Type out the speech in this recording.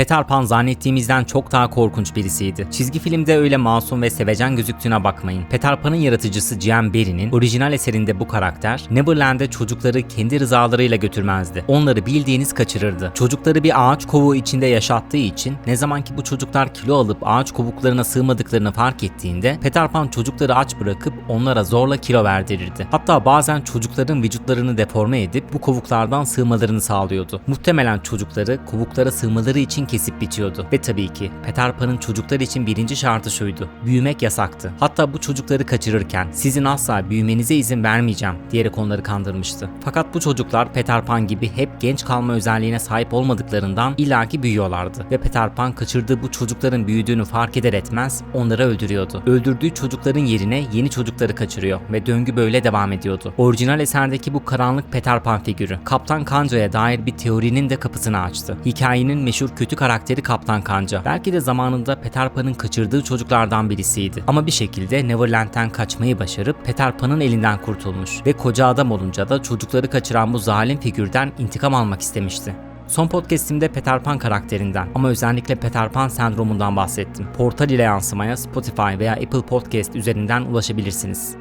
Peter Pan zannettiğimizden çok daha korkunç birisiydi. Çizgi filmde öyle masum ve sevecen gözüktüğüne bakmayın. Peter Pan'ın yaratıcısı J.M. Barrie'nin orijinal eserinde bu karakter Neverland'e çocukları kendi rızalarıyla götürmezdi. Onları bildiğiniz kaçırırdı. Çocukları bir ağaç kovuğu içinde yaşattığı için ne zaman ki bu çocuklar kilo alıp ağaç kovuklarına sığmadıklarını fark ettiğinde Peter Pan çocukları aç bırakıp onlara zorla kilo verdirirdi. Hatta bazen çocukların vücutlarını deforme edip bu kovuklardan sığmalarını sağlıyordu. Muhtemelen çocukları kovuklara sığmaları için kesip bitiyordu. Ve tabii ki Peter Pan'ın çocuklar için birinci şartı şuydu. Büyümek yasaktı. Hatta bu çocukları kaçırırken sizin asla büyümenize izin vermeyeceğim diyerek onları kandırmıştı. Fakat bu çocuklar Peter Pan gibi hep genç kalma özelliğine sahip olmadıklarından illaki büyüyorlardı. Ve Peter Pan kaçırdığı bu çocukların büyüdüğünü fark eder etmez onları öldürüyordu. Öldürdüğü çocukların yerine yeni çocukları kaçırıyor ve döngü böyle devam ediyordu. Orijinal eserdeki bu karanlık Peter Pan figürü Kaptan Kanca'ya dair bir teorinin de kapısını açtı. Hikayenin meşhur kötü karakteri Kaptan Kanca. Belki de zamanında Peter Pan'ın kaçırdığı çocuklardan birisiydi. Ama bir şekilde Neverland'den kaçmayı başarıp Peter Pan'ın elinden kurtulmuş ve koca adam olunca da çocukları kaçıran bu zalim figürden intikam almak istemişti. Son podcastimde Peter Pan karakterinden ama özellikle Peter Pan sendromundan bahsettim. Portal ile yansımaya Spotify veya Apple Podcast üzerinden ulaşabilirsiniz.